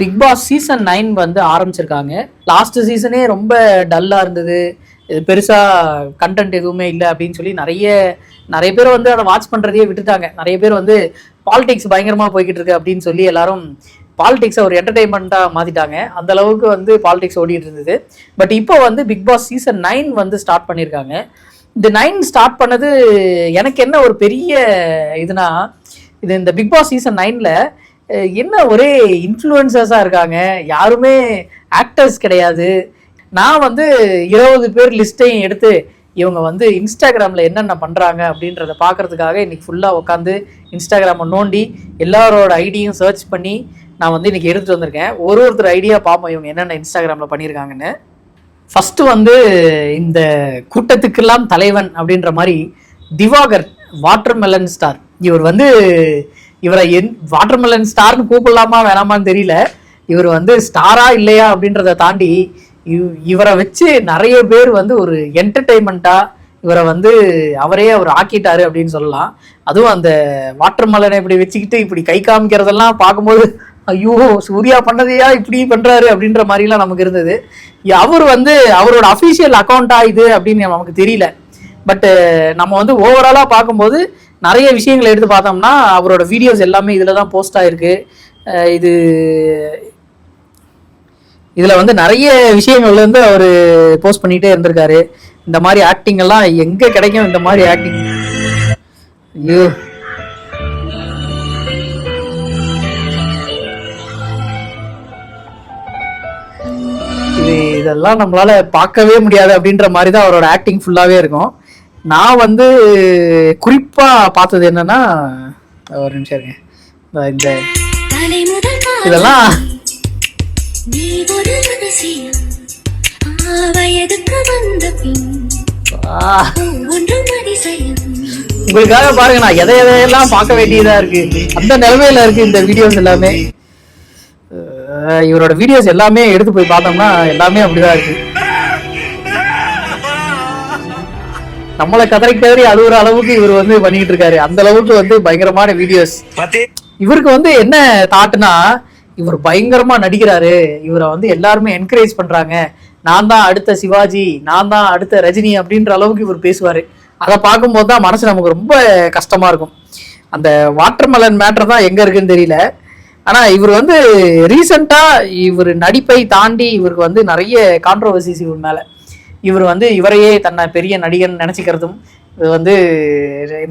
Big Boss season nine வந்து ஆரம்பிச்சிருக்காங்க. Last சீசனே ரொம்ப டல்லாக இருந்தது. இது பெருசாக கண்டென்ட் எதுவுமே இல்லை அப்படின்னு சொல்லி நிறைய நிறைய பேர் வந்து அதை வாட்ச் பண்ணுறதையே விட்டுட்டாங்க. நிறைய பேர் வந்து பாலிடிக்ஸ் பயங்கரமாக போய்கிட்டு இருக்கு அப்படின்னு சொல்லி எல்லாரும் பாலிடிக்ஸை ஒரு என்டர்டைன்மெண்ட்டாக மாற்றிட்டாங்க அந்த அளவுக்கு வந்து பாலிடிக்ஸ் ஓடிட்டு இருந்தது. பட் இப்போ வந்து பிக் பாஸ் சீசன் நைன் வந்து ஸ்டார்ட் பண்ணியிருக்காங்க இந்த நைன் ஸ்டார்ட் பண்ணது எனக்கு என்ன ஒரு பெரிய இதுனா இது இந்த பிக் பாஸ் சீசன் நைனில் என்ன ஒரே இன்ஃப்ளூயன்சர்ஸாக இருக்காங்க? யாருமே ஆக்டர்ஸ் கிடையாது. நான் வந்து இருபது பேர் லிஸ்ட்டையும் எடுத்து இவங்க வந்து இன்ஸ்டாகிராமில் என்னென்ன பண்ணுறாங்க அப்படின்றத பார்க்கறதுக்காக இன்றைக்கி ஃபுல்லாக உட்காந்து இன்ஸ்டாகிராமை நோண்டி எல்லாரோட ஐடியும் சர்ச் பண்ணி நான் வந்து இன்றைக்கி எடுத்துகிட்டு வந்திருக்கேன். ஒரு ஒருத்தர் ஐடியா பார்ப்போம் இவங்க என்னென்ன இன்ஸ்டாகிராமில் பண்ணியிருக்காங்கன்னு ஃபஸ்ட்டு வந்து இந்த கூட்டத்துக்கெல்லாம் தலைவன் அப்படின்ற மாதிரி திவாகர் வாட்டர்மெலன் ஸ்டார் இவர் வந்து இவரை என் வாட்டர்மெலன் ஸ்டார்னு கூப்பிடலாமா வேணாமான்னு தெரியல. இவர் வந்து ஸ்டாரா இல்லையா அப்படின்றத தாண்டி இவ்- இவரை வச்சு நிறைய பேர் வந்து ஒரு என்டர்டெயின்மெண்ட்டாக இவரை வந்து அவரே அவர் ஆக்கிட்டாரு அப்படின்னு சொல்லலாம். அதுவும் அந்த வாட்டர்மெலனை இப்படி வச்சுக்கிட்டு இப்படி கை காமிக்கிறதெல்லாம் பார்க்கும்போது ஐயோ சூர்யா பண்ணதையா இப்படி பண்ணுறாரு அப்படின்ற மாதிரிலாம் நமக்கு இருந்தது. அவர் வந்து அவரோட அஃபீஷியல் அக்கௌண்ட்டாக இது அப்படின்னு நமக்கு தெரியல. பட்டு நம்ம வந்து ஓவராலாக பார்க்கும்போது நிறைய விஷயங்களை எடுத்து பார்த்தோம்னா அவரோட வீடியோஸ் எல்லாமே இதில் தான் போஸ்ட் ஆகிருக்கு இது இதில் வந்து நிறைய விஷயங்கள் வந்து அவர் போஸ்ட் பண்ணிகிட்டே இருந்திருக்காரு. இந்த மாதிரி ஆக்டிங் எல்லாம் எங்கே கிடைக்கும் இந்த மாதிரி ஆக்டிங் ஐயோ. இது இதெல்லாம் நம்மளால பார்க்கவே முடியாது அப்படின்ற மாதிரி தான் அவரோட ஆக்டிங் ஃபுல்லாகவே இருக்கும். நான் வந்து குறிப்பாக பார்த்தது என்னன்னா ஒரு நிமிஷம் இருங்க. இந்த- இதெல்லாம் உங்களுக்காக பாருங்க நான் எதை எதையெல்லாம் பார்க்க வேண்டியதா இருக்கு. அந்த நிலைமையில இருக்கு இந்த வீடியோஸ் எல்லாமே. இவரோட வீடியோஸ் எல்லாமே எடுத்து போய் பார்த்தோம்னா எல்லாமே அப்படிதான் இருக்கு. நம்மளை கதறி கதறி அழுகுற அளவுக்கு இவர் வந்து பண்ணிட்டு இருக்காரு. அந்த அளவுக்கு வந்து பயங்கரமான வீடியோஸ் இவருக்கு வந்து என்ன தாட்டுனா இவர் பயங்கரமா நடிக்கிறாரு. இவரை வந்து எல்லாருமே என்கரேஜ் பண்றாங்க. நான் தான் அடுத்த சிவாஜி நான் தான் அடுத்த ரஜினி அப்படின்ற அளவுக்கு இவர் பேசுவாரு. அதை பார்க்கும்போது தான் மனசு நமக்கு ரொம்ப கஷ்டமா இருக்கும். அந்த வாட்டர்மெலன் மேட்டர் தான் எங்க இருக்குன்னு தெரியல. ஆனா இவர் வந்து ரீசெண்டா இவர் நடிப்பை தாண்டி இவருக்கு வந்து நிறைய கான்ட்ரவர்சிஸ் இவர் மேல. இவர் வந்து இவரையே தன்னை பெரிய நடிகன் நினச்சிக்கிறதும் இது வந்து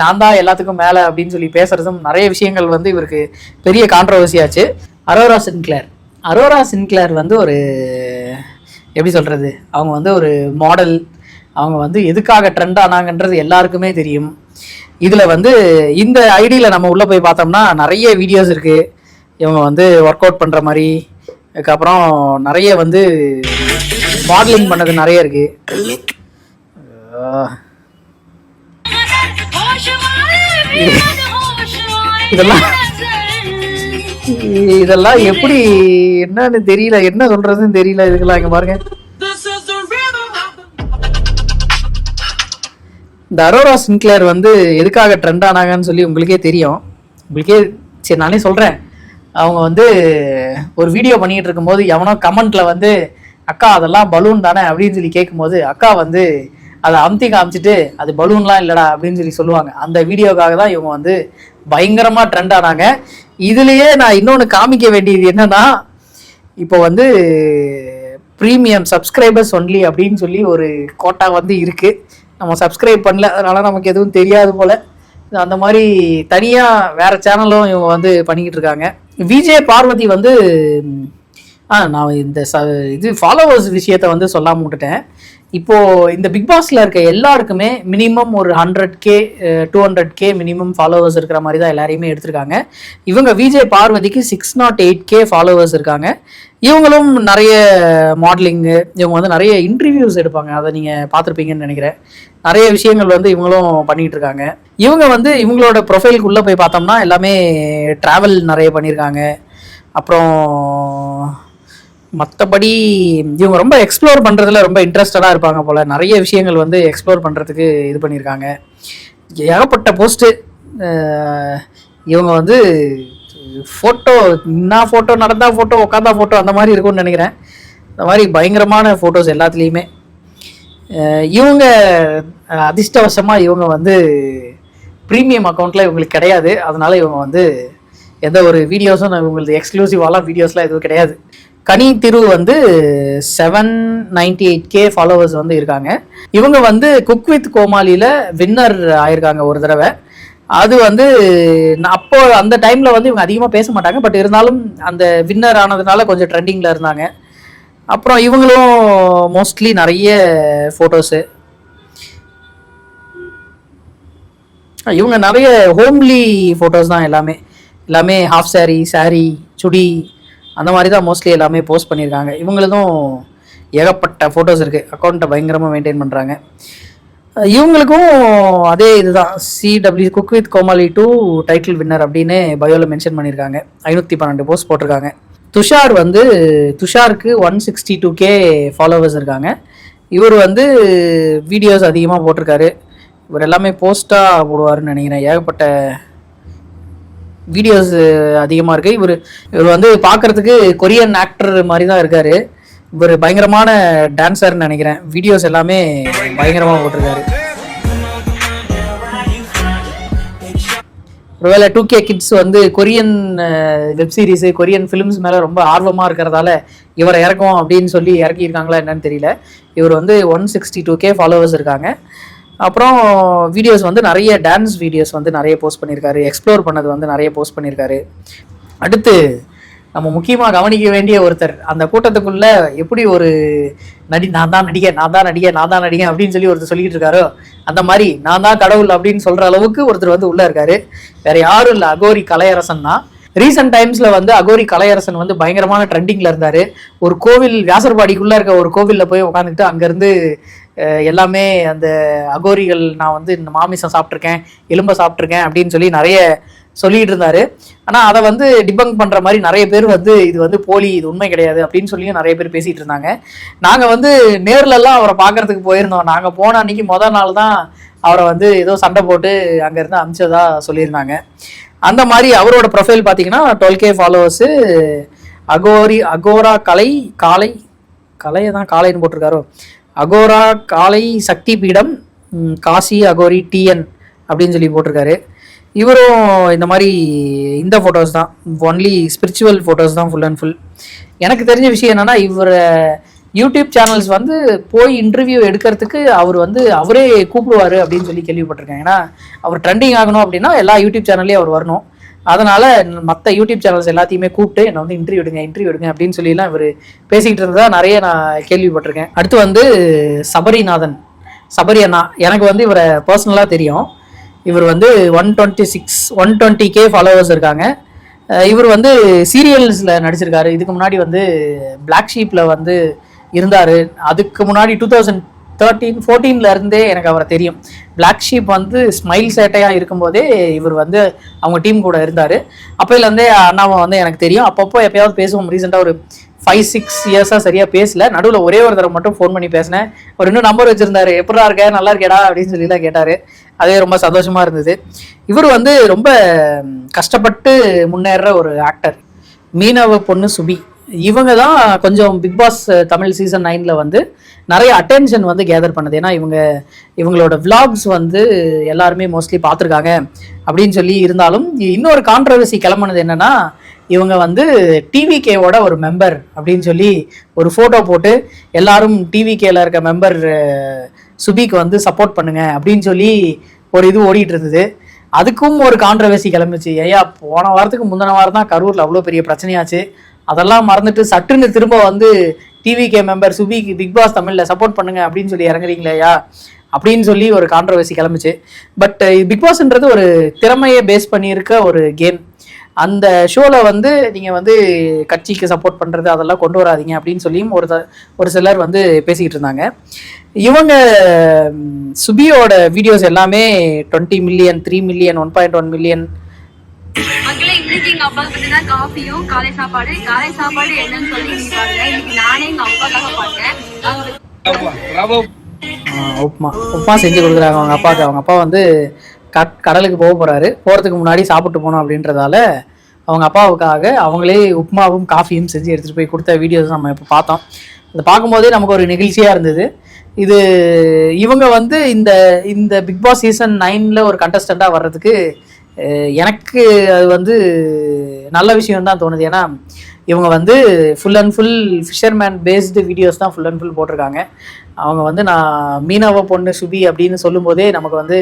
நான் தான் எல்லாத்துக்கும் மேலே அப்படின்னு சொல்லி பேசுகிறதும் நிறைய விஷயங்கள் வந்து இவருக்கு பெரிய கான்ட்ரவர்சியாச்சு அரோரா சின்க்ளேர். அரோரா சின்க்ளேர் வந்து ஒரு எப்படி சொல்கிறது அவங்க வந்து ஒரு மாடல் அவங்க வந்து எதுக்காக ட்ரெண்ட் ஆனாங்கன்றது எல்லாருக்குமே தெரியும். இதில் வந்து இந்த ஐடியில் நம்ம உள்ளே போய் பார்த்தோம்னா நிறைய வீடியோஸ் இருக்குது இவங்க வந்து ஒர்க் அவுட் பண்ணுற மாதிரி. அதுக்கப்புறம் நிறைய வந்து மாடலிங் பண்ணது நிறைய இருக்குது இதெல்லாம் இதெல்லாம் எப்படி என்னன்னு தெரியல. என்ன சொல்றதுன்னு தெரியல. இதுக்கெல்லாம் இங்க பாருங்க. இந்த அரோரா சின்க்ளேர் வந்து எதுக்காக ட்ரெண்ட் ஆனாங்கன்னு சொல்லி உங்களுக்கே தெரியும். உங்களுக்கே சரி நானே சொல்றேன். அவங்க வந்து ஒரு வீடியோ பண்ணிட்டு இருக்கும்போது எவனோ கமெண்ட்ல வந்து அக்கா அதெல்லாம் பலூன் தானே அப்படின்னு சொல்லி கேட்கும்போது அக்கா வந்து அதை அமுத்தி காமிச்சிட்டு அது பலூன்லாம் இல்லடா அப்படின்னு சொல்லி சொல்லுவாங்க. அந்த வீடியோக்காக தான் இவங்க வந்து பயங்கரமா ட்ரெண்ட் ஆனாங்க. இதுலயே நான் இன்னொன்று காமிக்க வேண்டியது என்னன்னா இப்போ வந்து ப்ரீமியம் சப்ஸ்கிரைபர்ஸ் ஒன்லி அப்படின்னு சொல்லி ஒரு கோட்டா வந்து இருக்கு. நம்ம சப்ஸ்கிரைப் பண்ணல அதனால நமக்கு எதுவும் தெரியாது போல. அந்த மாதிரி தனியாக வேற சேனலும் இவங்க வந்து பண்ணிக்கிட்டு இருக்காங்க. விஜய் பார்வதி வந்து ஆ நான் இந்த ச இது ஃபாலோவர்ஸ் விஷயத்த வந்து சொல்லாமல் விட்டுட்டேன். இப்போது இந்த பிக் பாஸில் இருக்க எல்லாருக்குமே மினிமம் ஒரு hundred K two hundred K minimum followers இருக்கிற மாதிரி தான் எல்லாரையுமே எடுத்திருக்காங்க. இவங்க விஜய் பார்வதிக்கு six nought eight K followers இருக்காங்க. இவங்களும் நிறைய மாடலிங்கு இவங்க வந்து நிறைய இன்டர்வியூஸ் எடுப்பாங்க. அதை நீங்கள் பார்த்துருப்பீங்கன்னு நினைக்கிறேன். நிறைய விஷயங்கள் வந்து இவங்களும் பண்ணிகிட்டு இருக்காங்க இவங்க வந்து இவங்களோட ப்ரொஃபைலுக்கு உள்ளே போய் பார்த்தோம்னா எல்லாமே ட்ராவல் நிறைய பண்ணியிருக்காங்க. அப்புறம் மற்றபடி இவங்க ரொம்ப எக்ஸ்ப்ளோர் பண்ணுறதுல ரொம்ப இன்ட்ரெஸ்டடாக இருப்பாங்க போல். நிறைய விஷயங்கள் வந்து எக்ஸ்ப்ளோர் பண்ணுறதுக்கு இது பண்ணியிருக்காங்க ஏகப்பட்ட போஸ்ட்டு இவங்க வந்து ஃபோட்டோ என்ன ஃபோட்டோ நடந்தால் ஃபோட்டோ உட்காந்தா ஃபோட்டோ அந்த மாதிரி இருக்கும்னு நினைக்கிறேன். இந்த மாதிரி பயங்கரமான ஃபோட்டோஸ் எல்லாத்துலேயுமே. இவங்க அதிர்ஷ்டவசமாக இவங்க வந்து ப்ரீமியம் அக்கௌண்ட்டில் இவங்களுக்கு கிடையாது. அதனால இவங்க வந்து எந்த ஒரு வீடியோஸும் இவங்களுக்கு எக்ஸ்க்ளூசிவாலாம் வீடியோஸ்லாம் எதுவும் கிடையாது. கனி திரு வந்து seven ninety eight K followers வந்து இருக்காங்க. இவங்க வந்து குக் வித் கோமாளியில் வின்னர் ஆயிருக்காங்க ஒரு தடவை. அது வந்து நான் அப்போ அந்த டைமில் வந்து இவங்க அதிகமாக பேச மாட்டாங்க. பட் இருந்தாலும் அந்த வின்னர் ஆனதுனால கொஞ்சம் ட்ரெண்டிங்கில் இருந்தாங்க. அப்புறம் இவங்களும் மோஸ்ட்லி நிறைய ஃபோட்டோஸு இவங்க நிறைய ஹோம்லி ஃபோட்டோஸ் தான் எல்லாமே. எல்லாமே ஹாஃப் saree saree சுடி அந்த மாதிரி தான் மோஸ்ட்லி எல்லாமே போஸ்ட் பண்ணியிருக்காங்க. இவங்களதும் ஏகப்பட்ட ஃபோட்டோஸ் இருக்குது அக்கௌண்ட்டை பயங்கரமாக மெயின்டைன் பண்ணுறாங்க இவங்களுக்கும் அதே இதுதான். C W cook with Comali two title winner அப்படின்னு பயோவில் மென்ஷன் பண்ணியிருக்காங்க. ஐநூற்றி பன்னெண்டு போஸ்ட் போட்டிருக்காங்க. துஷார் வந்து துஷாருக்கு one sixty two K followers இருக்காங்க. இவர் வந்து வீடியோஸ் அதிகமாக போட்டிருக்காரு. இவர் எல்லாமே போஸ்ட்டாக போடுவார்னு நினைக்கிறேன். ஏகப்பட்ட வீடியோஸ் அதிகமாக இருக்குது இவர் இவர் வந்து பார்க்கறதுக்கு கொரியன் ஆக்டர் மாதிரி தான் இருக்கார். இவர் பயங்கரமான டான்ஸர்னு நினைக்கிறேன். வீடியோஸ் எல்லாமே பயங்கரமாக போட்டிருக்காரு. ஒருவேளை டூ கே கிட்ஸ் வந்து Korean web series Korean films மேலே ரொம்ப ஆர்வமாக இருக்கிறதால இவரை இறக்கும் அப்படின்னு சொல்லி இறக்கியிருக்காங்களா என்னன்னு தெரியல. இவர் வந்து one sixty two K followers இருக்காங்க. அப்புறம் வீடியோஸ் வந்து நிறைய டான்ஸ் வீடியோஸ் வந்து நிறைய போஸ்ட் பண்ணியிருக்காரு. எக்ஸ்ப்ளோர் பண்ணது வந்து நிறைய போஸ்ட் பண்ணியிருக்காரு. அடுத்து நம்ம முக்கியமாக கவனிக்க வேண்டிய ஒருத்தர். அந்த கூட்டத்துக்குள்ள எப்படி ஒரு நடி நான் தான் நடிகை நான் தான் நடிகை நான் தான் நடிகை அப்படின்னு சொல்லி ஒருத்தர் சொல்லிட்டு இருக்காரோ அந்த மாதிரி நான் தான் கடவுள் அப்படின்னு சொல்ற அளவுக்கு ஒருத்தர் வந்து உள்ள இருக்காரு. வேற யாரும் இல்லை. அகோரி கலையரசன் தான். ரீசெண்ட் டைம்ஸில் வந்து அகோரி கலையரசன் வந்து பயங்கரமான ட்ரெண்டிங்கில் இருந்தார். ஒரு கோவில் வியாசர்பாடிக்குள்ளே இருக்க ஒரு கோவிலில் போய் உட்காந்துக்கிட்டு அங்கேருந்து எல்லாமே அந்த அகோரிகள் நான் வந்து இந்த மாமிசம் சாப்பிட்ருக்கேன் எலும்பை சாப்பிட்ருக்கேன் அப்படின்னு சொல்லி நிறைய சொல்லிட்டு இருந்தாரு. ஆனால் அதை வந்து டிபங்க் பண்ணுற மாதிரி நிறைய பேர் வந்து இது வந்து போலி இது உண்மை கிடையாது அப்படின்னு சொல்லியும் நிறைய பேர் பேசிட்டு இருந்தாங்க. நாங்கள் வந்து நேர்லலாம் அவரை பார்க்கறதுக்கு போயிருந்தோம். நாங்கள் போன அன்னைக்கு மொதல் நாள் தான் அவரை வந்து ஏதோ சண்டை போட்டு அங்கேருந்து அமிச்சதா சொல்லியிருந்தாங்க. அந்த மாதிரி அவரோட ப்ரொஃபைல் பார்த்தீங்கன்னா twelve K followers Aghori Aghora கலை காலை கலையை தான் காலைன்னு போட்டிருக்காரோ? அகோரா காலை சக்தி பீடம் காசி அகோரி டிஎன் அப்படின்னு சொல்லி போட்டிருக்காரு. இவரும் இந்த மாதிரி இந்த ஃபோட்டோஸ் தான். ஒன்லி ஸ்பிரிச்சுவல் ஃபோட்டோஸ் தான் ஃபுல் அண்ட் ஃபுல் எனக்கு தெரிஞ்ச விஷயம் என்னென்னா இவர் யூடியூப் சேனல்ஸ் வந்து போய் இன்டர்வியூ எடுக்கிறதுக்கு அவர் வந்து அவரே கூப்பிடுவார் அப்படின்னு சொல்லி கேள்விப்பட்டிருக்கேன். ஏன்னா அவர் ட்ரெண்டிங் ஆகணும் அப்படின்னா எல்லா யூடியூப் சேனல்லையும் அவர் வரணும். அதனால மற்ற யூடியூப் சேனல்ஸ் எல்லாத்தையுமே கூப்பிட்டு என்னை வந்து இன்டர்வியூ எடுங்க இன்டர்வியூ எடுங்க அப்படின்னு சொல்லிலாம் இவர் பேசிக்கிட்டு இருந்ததா நிறைய நான் கேள்விப்பட்டிருக்கேன். அடுத்து வந்து சபரிநாதன் சபரி அண்ணா. எனக்கு வந்து இவரை பர்சனலாக தெரியும். இவர் வந்து one twenty six one twenty K followers இருக்காங்க இவர் வந்து சீரியல்ஸில் நடிச்சிருக்காரு. இதுக்கு முன்னாடி வந்து பிளாக் ஷீப்பில் வந்து இருந்தார். அதுக்கு முன்னாடி டூ தௌசண்ட் தேர்ட்டீன் ஃபோர்டீன்ல இருந்தே எனக்கு அவரை தெரியும். பிளாக் ஷீப் வந்து ஸ்மைல் சேட்டையாக இருக்கும்போதே இவர் வந்து அவங்க டீம் கூட இருந்தார். அப்போயிலேருந்தே அண்ணாவை வந்து எனக்கு தெரியும். அப்பப்போ எப்பயாவது பேசுவோம். ரீசெண்டாக ஒரு ஃபைவ் சிக்ஸ் இயர்ஸாக சரியாக பேசல. நடுவில் ஒரே ஒரு தடவை மட்டும் ஃபோன் பண்ணி பேசினேன். ஒரு இன்னும் நம்பர் வச்சுருந்தாரு. எப்படா இருக்க? நல்லா இருக்கேடா அப்படின்னு சொல்லி தான் கேட்டார். அதே ரொம்ப சந்தோஷமாக இருந்தது. இவர் வந்து ரொம்ப கஷ்டப்பட்டு முன்னேற ஒரு ஆக்டர் மீனவ பொண்ணு சுபி. இவங்க தான் கொஞ்சம் பிக் பாஸ் தமிழ் சீசன் நைனில் வந்து நிறைய அட்டென்ஷன் வந்து கேதர் பண்ணுது. ஏன்னா இவங்க இவங்களோட vlogs வந்து எல்லாருமே மோஸ்ட்லி பார்த்துருக்காங்க அப்படின்னு சொல்லி இருந்தாலும் இன்னொரு கான்ட்ரவர்சி கிளம்புனது என்னன்னா இவங்க வந்து டிவிகேவோட ஒரு மெம்பர் அப்படின்னு சொல்லி ஒரு ஃபோட்டோ போட்டு எல்லாரும் டிவிகேல இருக்க மெம்பர் சுபிக்கு வந்து சப்போர்ட் பண்ணுங்க அப்படின்னு சொல்லி ஒரு இது ஓடிட்டு இருந்தது. அதுக்கும் ஒரு கான்ட்ரவர்சி கிளம்புச்சு. ஐயா போன வாரத்துக்கு முந்தின வாரம் தான் கரூரில் அவ்வளோ பெரிய பிரச்சனையாச்சு. அதெல்லாம் மறந்துட்டு சட்டுன்னு திரும்ப வந்து டிவிகே மெம்பர் சுபிக்கு பிக் பாஸ் தமிழில் சப்போர்ட் பண்ணுங்க அப்படின்னு சொல்லி இறங்குறீங்களேயா அப்படின்னு சொல்லி ஒரு கான்ட்ரவர்சி கிளம்புச்சு. பட் பிக் பாஸ்ன்றது ஒரு திறமையை பேஸ் பண்ணியிருக்க ஒரு கேம் அந்த ஷோவில் வந்து நீங்கள் வந்து கட்சிக்கு சப்போர்ட் பண்ணுறது அதெல்லாம் கொண்டு வராதீங்க அப்படின்னு சொல்லியும் ஒரு த- ஒரு சிலர் வந்து பேசிக்கிட்டு இருந்தாங்க. இவங்க சுபியோட வீடியோஸ் எல்லாமே twenty million three million one point one million மக்களே இன்னைக்கு எங்க அப்பாவுக்கு பார்த்தீங்கன்னா காஃபியும் காலை சாப்பாடு. காலை சாப்பாடு என்னன்னு சொல்லி பாருங்க. இன்னைக்கு நானே எங்க அப்பாக்காக பார்த்தேன். உப்புமா. உப்புமா செஞ்சு கொடுக்குறாங்க அவங்க அப்பாவுக்கு. அவங்க அப்பா வந்து கட் கடலுக்கு போக போகிறாரு போகிறதுக்கு முன்னாடி சாப்பிட்டு போகணும் அப்படின்றதால அவங்க அப்பாவுக்காக அவங்களே உப்புமாவும் காஃபியும் செஞ்சு எடுத்துகிட்டு போய் கொடுத்த வீடியோஸ் நம்ம இப்போ பார்த்தோம். அதை பார்க்கும்போதே நமக்கு ஒரு நெகிழ்ச்சியாக இருந்தது. இது இவங்க வந்து இந்த இந்த பிக் பாஸ் சீசன் நைனில் ஒரு கண்டஸ்டண்ட்டாக வர்றதுக்கு எனக்கு அது வந்து நல்ல விஷயம் தான் தோணுது. ஏன்னா இவங்க வந்து full and full fisherman based videos தான் ஃபுல் அண்ட் ஃபுல் போட்டிருக்காங்க. அவங்க வந்து நான் மீனவ பொண்ணு சுபி அப்படின்னு சொல்லும்போதே நமக்கு வந்து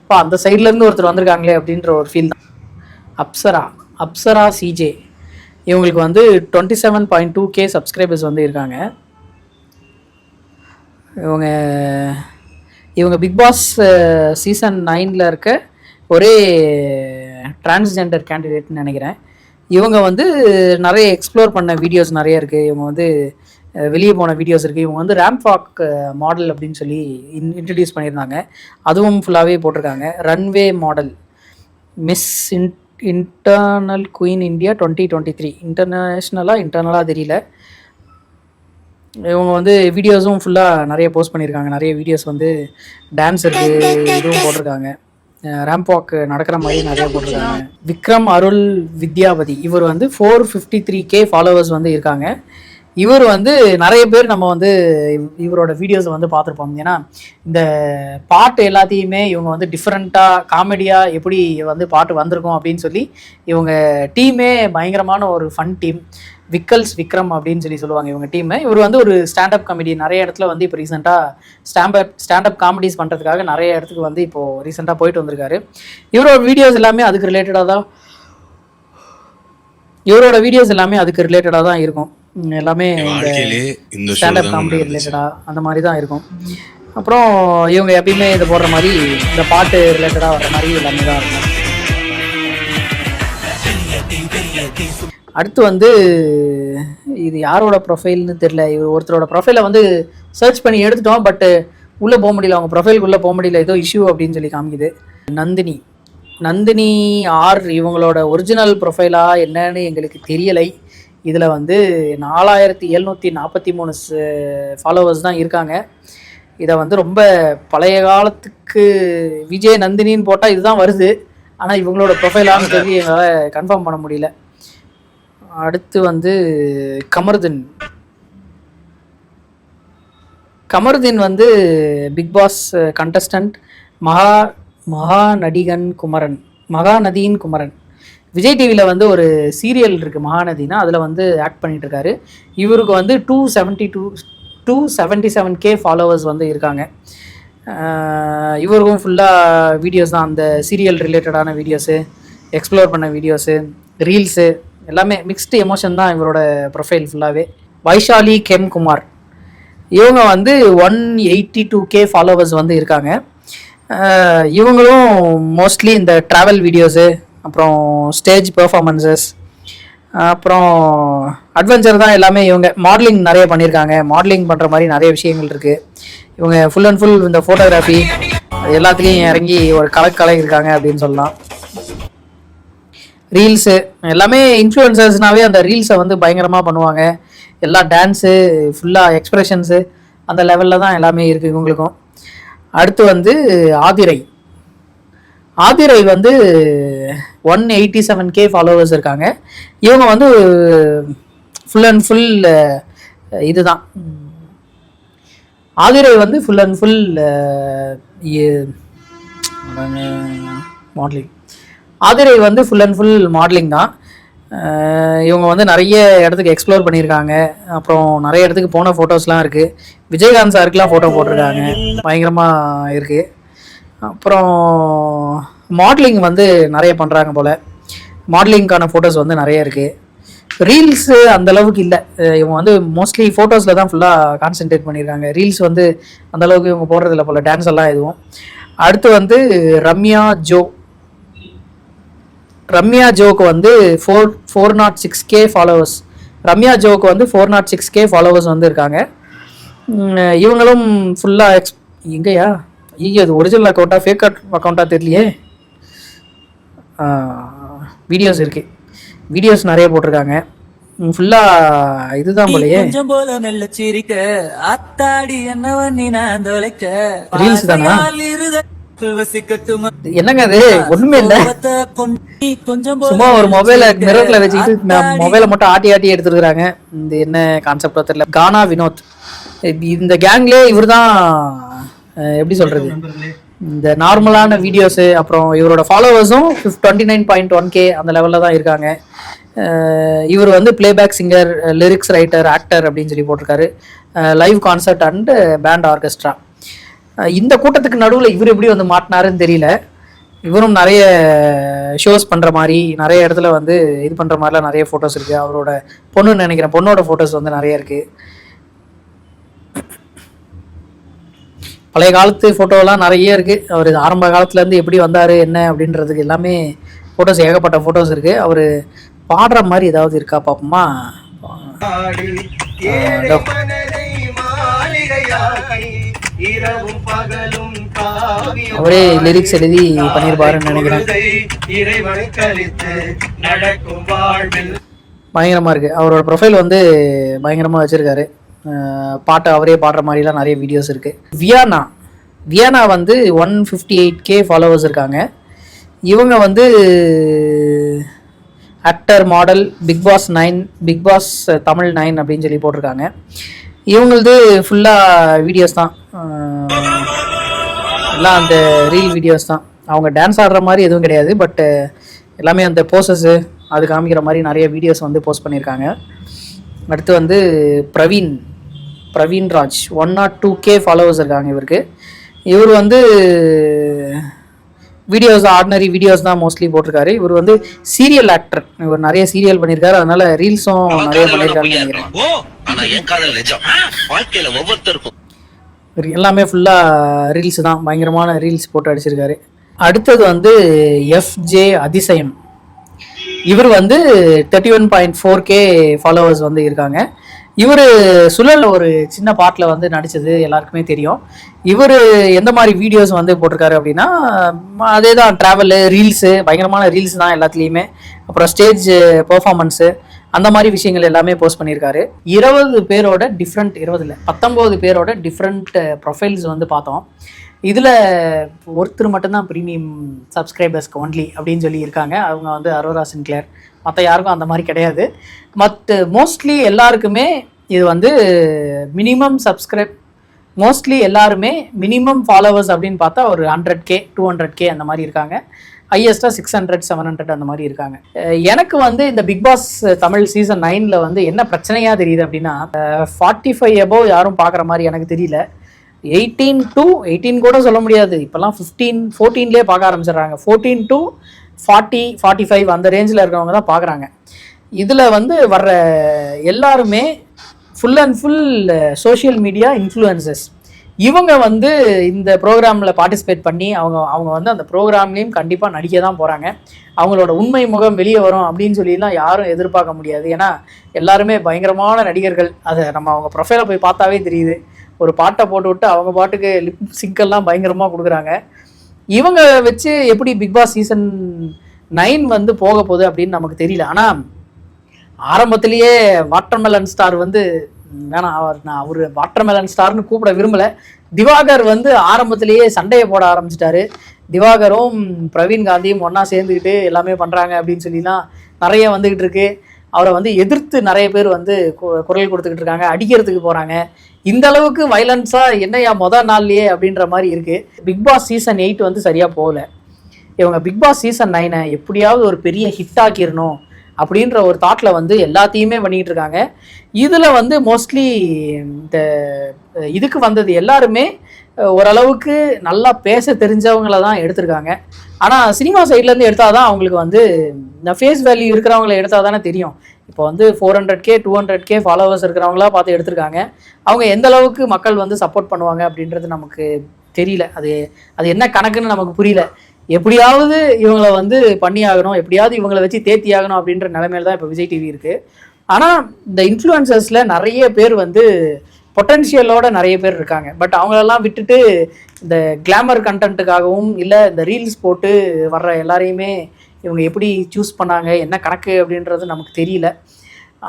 இப்போ அந்த சைட்லேருந்து ஒருத்தர் வந்திருக்காங்களே அப்படின்ற ஒரு ஃபீல் தான். அப்சரா அப்சரா சிஜே இவங்களுக்கு வந்து twenty seven point two K subscribers வந்து இருக்காங்க. இவங்க இவங்க பிக் பாஸ் சீசன் நைனில் இருக்க ஒரே டிரான்ஸ்ஜெண்டர் கேண்டிடேட்னு நினைக்கிறேன். இவங்க வந்து நிறைய எக்ஸ்ப்ளோர் பண்ண வீடியோஸ் நிறைய இருக்குது இவங்க வந்து வெளியே போன வீடியோஸ் இருக்குது இவங்க வந்து ரேம்ப் மாடல் அப்படின்னு சொல்லி இன் இன்ட்ரடியூஸ் பண்ணியிருந்தாங்க. அதுவும் ஃபுல்லாகவே போட்டிருக்காங்க. Runway model miss in internal queen India twenty twenty three இன்டர்நேஷ்னலாக இன்டர்னலாக தெரியல. இவங்க வந்து வீடியோஸும் ஃபுல்லாக நிறைய போஸ்ட் பண்ணியிருக்காங்க. நிறைய வீடியோஸ் வந்து டான்ஸ் இருக்குது இதுவும் போட்டிருக்காங்க. ரேம்ப் வாக் நடக்கிற மாதிரி நிறைய போட்டிருக்காங்க. விக்ரம் அருள் வித்யாபதி இவர் வந்து four fifty three K followers வந்து இருக்காங்க. இவர் வந்து நிறைய பேர் நம்ம வந்து இவ்- இவரோட வீடியோஸை வந்து பார்த்துருப்போம். ஏன்னா இந்த பாட்டு எல்லாத்தையுமே இவங்க வந்து டிஃப்ரெண்ட்டாக காமெடியாக எப்படி வந்து பாட்டு வந்திருக்கும் அப்படின்னு சொல்லி இவங்க டீமே பயங்கரமான ஒரு ஃபன் டீம் விக்கல்ஸ் விக்ரம் அப்படின்னு சொல்லி சொல்லுவாங்க இவங்க டீமை இவர் வந்து ஒரு ஸ்டாண்டப் காமெடி நிறைய இடத்துல வந்து இப்போ ரீசெண்டாக ஸ்டாண்டப் ஸ்டாண்டப் காமெடிஸ் பண்ணுறதுக்காக நிறைய இடத்துக்கு வந்து இப்போது ரீசெண்டாக போயிட்டு வந்திருக்காரு. இவரோட வீடியோஸ் எல்லாமே அதுக்கு ரிலேட்டடாக தான் இவரோட வீடியோஸ் எல்லாமே அதுக்கு ரிலேட்டடாக தான் இருக்கும். எல்லாமே இந்த ஸ்டாண்டப் காமெடி ரிலேட்டடாக அந்த மாதிரி தான் இருக்கும். அப்புறம் இவங்க எப்பயுமே இது போடுற மாதிரி இந்த பாட்டு ரிலேட்டடாக வர்ற மாதிரி எல்லாமே தான் இருக்கும். அடுத்து வந்து இது யாரோட ப்ரொஃபைல்னு தெரியல. இவர் ஒருத்தரோட ப்ரொஃபைலை வந்து சர்ச் பண்ணி எடுத்துட்டோம் பட் உள்ளே போக முடியல. அவங்க ப்ரொஃபைலுக்குள்ளே போக முடியல. ஏதோ இஷ்யூ அப்படின்னு சொல்லி காமிக்குது. நந்தினி. நந்தினி ஆர் இவங்களோட ஒரிஜினல் ப்ரொஃபைலா என்னன்னு எங்களுக்கு தெரியலை. இதில் வந்து நாலாயிரத்தி எழுநூற்றி நாற்பத்தி மூணு ஃபாலோவர்ஸ் தான் இருக்காங்க. இதை வந்து ரொம்ப பழைய காலத்துக்கு விஜய் நந்தினின்னு போட்டால் இதுதான் வருது. ஆனால் இவங்களோட ப்ரொஃபைலான்னு சொல்லி எங்களால் கன்ஃபார்ம் பண்ண முடியல. அடுத்து வந்து கமருதீன். கமருதீன் வந்து பிக் பாஸ் கண்டஸ்டன்ட் மகா மகா நடிகன் குமரன் மகாநதியின் குமரன். விஜய் டிவியில் வந்து ஒரு சீரியல் இருக்குது மகாநதினா அதில் வந்து ஆக்ட் பண்ணிகிட்டு இருக்காரு. இவருக்கு வந்து two seventy two two seventy seven K followers வந்து இருக்காங்க. இவருக்கும் ஃபுல்லாக வீடியோஸ் தான். அந்த சீரியல் ரிலேட்டடான வீடியோஸு எக்ஸ்ப்ளோர் பண்ண வீடியோஸு ரீல்ஸு எல்லாமே மிக்ஸ்டு எமோஷன் தான் இவரோட ப்ரொஃபைல் ஃபுல்லாகவே வைஷாலி கெம் குமார். இவங்க வந்து one eighty two K followers வந்து இருக்காங்க. இவங்களும் மோஸ்ட்லி இந்த ட்ராவல் வீடியோஸு அப்புறம் ஸ்டேஜ் பெர்ஃபார்மன்சஸ் அப்புறம் அட்வென்ச்சர் தான் எல்லாமே இவங்க. மாடலிங் நிறைய பண்ணியிருக்காங்க மாடலிங் பண்ணுற மாதிரி நிறைய விஷயங்கள் இருக்குது இவங்க ஃபுல் அண்ட் ஃபுல் இந்த ஃபோட்டோகிராஃபி எல்லாத்துலேயும் இறங்கி ஒரு கலக்கலை இருக்காங்க அப்படின்னு சொல்லலாம். ரீல்ஸு எல்லாமே இன்ஃப்ளூயன்சர்ஸ்னாவே அந்த ரீல்ஸை வந்து பயங்கரமாக பண்ணுவாங்க. எல்லா டான்ஸு ஃபுல்லாக எக்ஸ்ப்ரெஷன்ஸு அந்த லெவலில் தான் எல்லாமே இருக்குது இவங்களுக்கும். அடுத்து வந்து ஆதிரை. ஆதிரை வந்து one eighty seven K followers இருக்காங்க. இவங்க வந்து ஃபுல் அண்ட் ஃபுல் இதுதான். ஆதிரை வந்து full and full modelling. Aadhirai வந்து ஃபுல் அண்ட் ஃபுல் மாடலிங் தான். இவங்க வந்து நிறைய இடத்துக்கு எக்ஸ்ப்ளோர் பண்ணியிருக்காங்க. அப்புறம் நிறைய இடத்துக்கு போன ஃபோட்டோஸ்லாம் இருக்குது விஜயகாந்த் சாருக்குலாம் ஃபோட்டோ போட்டிருக்காங்க. பயங்கரமாக இருக்குது அப்புறம் மாடலிங் வந்து நிறைய பண்ணுறாங்க போல். மாடலிங்க்கான ஃபோட்டோஸ் வந்து நிறைய இருக்குது ரீல்ஸு அந்த அளவுக்கு இல்லை. இவங்க வந்து மோஸ்ட்லி ஃபோட்டோஸில் தான் ஃபுல்லாக கான்சென்ட்ரேட் பண்ணியிருக்காங்க. ரீல்ஸ் வந்து அந்த அளவுக்கு இவங்க போடுறதில்ல போல். டான்ஸ் எல்லாம் எதுவும். அடுத்து வந்து ரம்யா ஜோ ரம்யா ஜோக்கு வந்து four four nought six K followers Ramya joke வந்து four nought six K followers வந்து இருக்காங்க. உம், இவங்களும் ஃபுல்லாக எக்ஸ் எங்கேயா ஐயோ அது ஒரிஜினல் அக்கௌண்ட்டா ஃபேக் அக்கௌண்ட்டா தெரியலையே. வீடியோஸ் இருக்கு. வீடியோஸ் நிறைய போட்டிருக்காங்க. ஃபுல்லாக இதுதான் போலயே. கொஞ்சம் போல மெல்ல சிரிக்க. அத்தாடி என்னவன் நீ நான் தொலைக்க? Reels தானா? என்னங்க அது? ஒண்ணுமே இல்ல. சும்மா ஒரு மொபைல மிரர்ல வச்சுக்கிட்டு மொபைலை மட்டும் ஆட்டி ஆட்டி எடுத்துருக்காங்க இந்த என்ன கான்செப்டோ தெரியல. கானா வினோத். இந்த கேங்லயே இவர்தான் அஹ், எப்படி சொல்றது? இந்த நார்மலான வீடியோஸு அப்புறம் இவரோட ஃபாலோவர்ஸும் twenty nine point one K அந்த லெவலில் தான் இருக்காங்க. இவர் வந்து playback singer lyrics writer actor அப்படின்னு சொல்லி போட்டிருக்காரு. Live concert and band orchestra இந்த கூட்டத்துக்கு நடுவில் இவர் எப்படி வந்து மாட்டினாருன்னு தெரியல. இவரும் நிறைய ஷோஸ் பண்ணுற மாதிரி நிறைய இடத்துல வந்து இது பண்ணுற மாதிரிலாம் நிறைய ஃபோட்டோஸ் இருக்குது அவரோட பொண்ணுன்னு நினைக்கிறேன். பொண்ணோட ஃபோட்டோஸ் வந்து நிறைய இருக்குது பழைய காலத்து ஃபோட்டோலாம் நிறைய இருக்குது அவர் ஆரம்ப காலத்துலேருந்து எப்படி வந்தார் என்ன அப்படின்றதுக்கு எல்லாமே ஃபோட்டோஸ் ஏகப்பட்ட ஃபோட்டோஸ் இருக்குது அவர் பாடுற மாதிரி ஏதாவது இருக்கா பார்ப்போமா இதோ. அவரே லிரிக்ஸ் எழுதி பண்ணியிருப்பாருன்னு நினைக்கிறேன். பயங்கரமாக இருக்குது அவரோட ப்ரொஃபைல் வந்து பயங்கரமாக வச்சுருக்காரு. பாட்டு அவரே பாடுற மாதிரிலாம் நிறைய வீடியோஸ் இருக்குது வியானா வியானா வந்து one fifty eight K followers இருக்காங்க. இவங்க வந்து actor model Bigg Boss nine Bigg Boss Tamil nine அப்படின்னு சொல்லி போட்டிருக்காங்க. இவங்களது ஃபுல்லாக வீடியோஸ் தான். எல்லாம் அந்த ரீல் வீடியோஸ் தான். அவங்க டான்ஸ் ஆடுற மாதிரி எதுவும் கிடையாது பட்டு எல்லாமே அந்த போசஸ்ஸு அது காமிக்கிற மாதிரி நிறைய வீடியோஸ் வந்து போஸ்ட் பண்ணியிருக்காங்க. அடுத்து வந்து Praveen Praveen Raj one nought two K followers இருக்காங்க இவருக்கு. இவர் வந்து வீடியோஸ் ஆர்டினரி வீடியோஸ் தான் மோஸ்ட்லி போட்டிருக்காரு. இவர் வந்து சீரியல் ஆக்டர் இவர் நிறைய சீரியல் பண்ணியிருக்காரு. அதனால ரீல்ஸும் நிறைய இவருக்கு எல்லாமே ஃபுல்லாக ரீல்ஸ் தான். பயங்கரமான ரீல்ஸ் போட்டு அடிச்சிருக்காரு. அடுத்தது வந்து எஃப்ஜே அதிசயம் இவர் வந்து thirty one point four K followers வந்து இருக்காங்க. இவர் சுழலில் ஒரு சின்ன பாட்டில் வந்து நடித்தது எல்லாருக்குமே தெரியும். இவர் எந்த மாதிரி வீடியோஸ் வந்து போட்டிருக்காரு அப்படின்னா அதே தான் ட்ராவலு ரீல்ஸு பயங்கரமான ரீல்ஸ் தான் எல்லாத்துலேயுமே. அப்புறம் ஸ்டேஜ் பெர்ஃபார்மன்ஸு அந்த மாதிரி விஷயங்கள் எல்லாமே போஸ்ட் பண்ணியிருக்காரு. இருபது பேரோட டிஃப்ரெண்ட் இருபதில் பத்தொம்போது பேரோட டிஃப்ரெண்ட் ப்ரொஃபைல்ஸ் வந்து பார்த்தோம். இதில் ஒருத்தர் மட்டும்தான் ப்ரீமியம் சப்ஸ்கிரைபர்ஸ்க்கு ஒன்லி அப்படின்னு சொல்லி இருக்காங்க அவங்க வந்து அரோரா சின்க்ளேர். மற்ற யாருக்கும் அந்த மாதிரி கிடையாது. மற்ற மோஸ்ட்லி எல்லாருக்குமே இது வந்து மினிமம் சப்ஸ்கிரைப் மோஸ்ட்லி எல்லாருமே மினிமம் ஃபாலோவர்ஸ் அப்படின்னு பார்த்தா ஒரு hundred K two hundred K அந்த மாதிரி இருக்காங்க. ஹையஸ்ட்டாக சிக்ஸ் ஹண்ட்ரட் செவன் ஹண்ட்ரட் அந்த மாதிரி இருக்காங்க. எனக்கு வந்து இந்த பிக் பாஸ் தமிழ் சீசன் நைனில் வந்து என்ன பிரச்சனையாக தெரியுது அப்படின்னா ஃபார்ட்டி ஃபைவ் எபோவ் யாரும் பார்க்குற மாதிரி எனக்கு தெரியல. எயிட்டீன் டு எயிட்டீன் கூட சொல்ல முடியாது. இப்போல்லாம் ஃபிஃப்டீன் ஃபோர்டீன்லேயே பார்க்க ஆரம்பிச்சிடுறாங்க. Fourteen to forty forty five அந்த ரேஞ்சில் இருக்கிறவங்க தான் பார்க்குறாங்க. இதில் வந்து வர்ற எல்லாருமே full and full social media influences இவங்க வந்து இந்த ப்ரோக்ராமில் பார்ட்டிசிபேட் பண்ணி அவங்க அவங்க வந்து அந்த ப்ரோக்ராம்லேயும் கண்டிப்பாக நடிக்க தான் போகிறாங்க அவங்களோட உண்மை முகம் வெளியே வரும் அப்படின்னு சொல்லிலாம் யாரும் எதிர்பார்க்க முடியாது. ஏன்னா எல்லாருமே பயங்கரமான நடிகர்கள். அதை நம்ம அவங்க ப்ரொஃபைலை போய் பார்த்தாவே தெரியுது. ஒரு பாட்டை போட்டு விட்டு அவங்க பாட்டுக்கு லிப் சிங்கெல்லாம் பயங்கரமாக கொடுக்குறாங்க. இவங்க வச்சு எப்படி பிக் பாஸ் சீசன் நைன் வந்து போக போகுது அப்படின்னு நமக்கு தெரியல. ஆனால் ஆரம்பத்திலேயே வாட்டர்மெலன் ஸ்டார் வந்து வேணாம் அவர் நான் அவர் வாட்டர்மெலன் ஸ்டார்னு கூப்பிட விரும்பலை. திவாகர் வந்து ஆரம்பத்திலேயே சண்டையை போட ஆரம்பிச்சிட்டாரு. திவாகரும் பிரவீன் காந்தியும் ஒன்றா சேர்ந்துக்கிட்டு எல்லாமே பண்ணுறாங்க அப்படின்னு சொல்லிலாம் நிறைய வந்துக்கிட்டு இருக்கு. அவரை வந்து எதிர்த்து நிறைய பேர் வந்து கு- குரல் கொடுத்துக்கிட்டு இருக்காங்க அடிக்கிறதுக்கு போகிறாங்க இந்த அளவுக்கு வைலன்ஸாக என்னையா மொதல் நாள்லையே அப்படின்ற மாதிரி இருக்குது பிக் பாஸ் சீசன் எயிட் வந்து சரியாக போகல. இவங்க பிக் பாஸ் சீசன் நைனை எப்படியாவது ஒரு பெரிய ஹிட் ஆக்கிடணும். அப்படின்ற ஒரு தாட்டில் வந்து எல்லாத்தையுமே பண்ணிக்கிட்டு இருக்காங்க. இதில் வந்து மோஸ்ட்லி இந்த இதுக்கு வந்தது எல்லாருமே ஓரளவுக்கு நல்லா பேச தெரிஞ்சவங்கள தான் எடுத்திருக்காங்க. ஆனால் சினிமா சைட்லேருந்து எடுத்தால் தான் அவங்களுக்கு வந்து இந்த ஃபேஸ் வேல்யூ இருக்கிறவங்கள எடுத்தால் தானே தெரியும். இப்போ வந்து four hundred K two hundred K followers இருக்கிறவங்களா பார்த்து எடுத்திருக்காங்க. அவங்க எந்த அளவுக்கு மக்கள் வந்து சப்போர்ட் பண்ணுவாங்க அப்படின்றது நமக்கு தெரியல. அது அது என்ன கணக்குன்னு நமக்கு புரியல. எப்படியாவது இவங்கள வந்து பண்ணி ஆகணும் எப்படியாவது இவங்கள வச்சு தேத்தி ஆகணும் அப்படின்ற நிலைமையில தான் இப்போ விஜய் டிவி இருக்கு. ஆனால் இந்த இன்ஃப்ளூயன்சர்ஸில் நிறைய பேர் வந்து பொட்டன்ஷியலோட நிறைய பேர் இருக்காங்க. பட் அவங்களெல்லாம் விட்டுட்டு இந்த கிளாமர் கண்டென்ட்டுக்காகவும் இல்லை இந்த ரீல்ஸ் போட்டு வர்ற எல்லாரையுமே இவங்க எப்படி சூஸ் பண்ணாங்க என்ன கணக்கு அப்படின்றது நமக்கு தெரியல.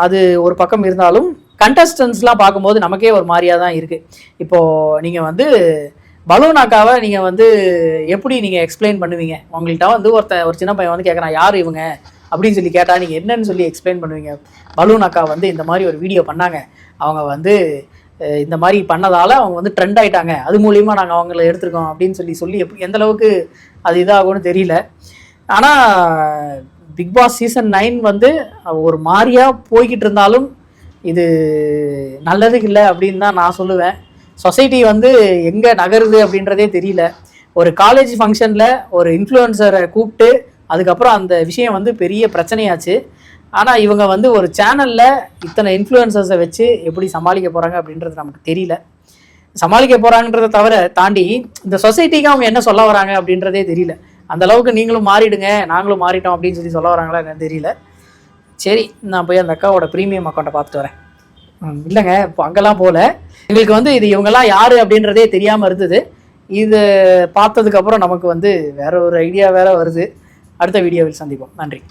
அது ஒரு பக்கம் இருந்தாலும் கண்டஸ்டன்ஸ்லாம் பார்க்கும்போது நமக்கே ஒரு மாதிரியாக தான் இருக்குது இப்போது நீங்கள் வந்து பலூன் அக்காவை நீங்கள் வந்து எப்படி நீங்கள் எக்ஸ்பிளைன் பண்ணுவீங்க? உங்கள்கிட்ட வந்து ஒருத்த ஒரு சின்ன பையன் வந்து கேட்குறான் யார் இவங்க? அப்படின்னு சொல்லி கேட்டால் நீங்கள் என்னன்னு சொல்லி எக்ஸ்பிளைன் பண்ணுவீங்க. பலூன் அக்கா வந்து இந்த மாதிரி ஒரு வீடியோ பண்ணாங்க. அவங்க வந்து இந்த மாதிரி பண்ணதால் அவங்க வந்து ட்ரெண்ட் ஆகிட்டாங்க அது மூலியமா நாங்கள் அவங்கள எடுத்துருக்கோம் அப்படின்னு சொல்லி சொல்லி எப்படி எந்த அளவுக்கு அது இதாகும்னு தெரியல. ஆனால் பிக் பாஸ் சீசன் நைன் வந்து ஒரு மாதிரியாக போய்கிட்டு இருந்தாலும் இது நல்லதுக்கு இல்லை அப்படின்னு தான் நான் சொல்லுவேன். சொசைட்டி வந்து எங்கே நகருது அப்படின்றதே தெரியல. ஒரு காலேஜ் ஃபங்க்ஷனில் ஒரு இன்ஃப்ளூயன்சரை கூப்பிட்டு அதுக்கப்புறம் அந்த விஷயம் வந்து பெரிய பிரச்சனையாச்சு. ஆனால் இவங்க வந்து ஒரு சேனலில் இத்தனை இன்ஃப்ளூயன்சர்ஸை வச்சு எப்படி சமாளிக்க போகிறாங்க அப்படின்றது நமக்கு தெரியல. சமாளிக்க போகிறாங்கன்றதை தவிர தாண்டி இந்த சொசைட்டிக்கு அவங்க என்ன சொல்ல வராங்க அப்படின்றதே தெரியல. அந்த அளவுக்கு நீங்களும் மாறிடுங்க நாங்களும் மாறிட்டோம் அப்படின்னு சொல்லி சொல்ல வராங்களா எனக்கு தெரியல. சரி நான் போய் அந்த அக்காவோட ப்ரீமியம் அக்கௌண்ட்டை பார்த்துட்டு வரேன். இல்லைங்க இப்போ அங்கெல்லாம் போகல. எங்களுக்கு வந்து இது இவங்கெல்லாம் யார் அப்படின்றதே தெரியாமல் இருந்தது. இது பார்த்ததுக்கப்புறம் நமக்கு வந்து வேற ஒரு ஐடியா வேற வருது. அடுத்த வீடியோவில் சந்திப்போம். நன்றி.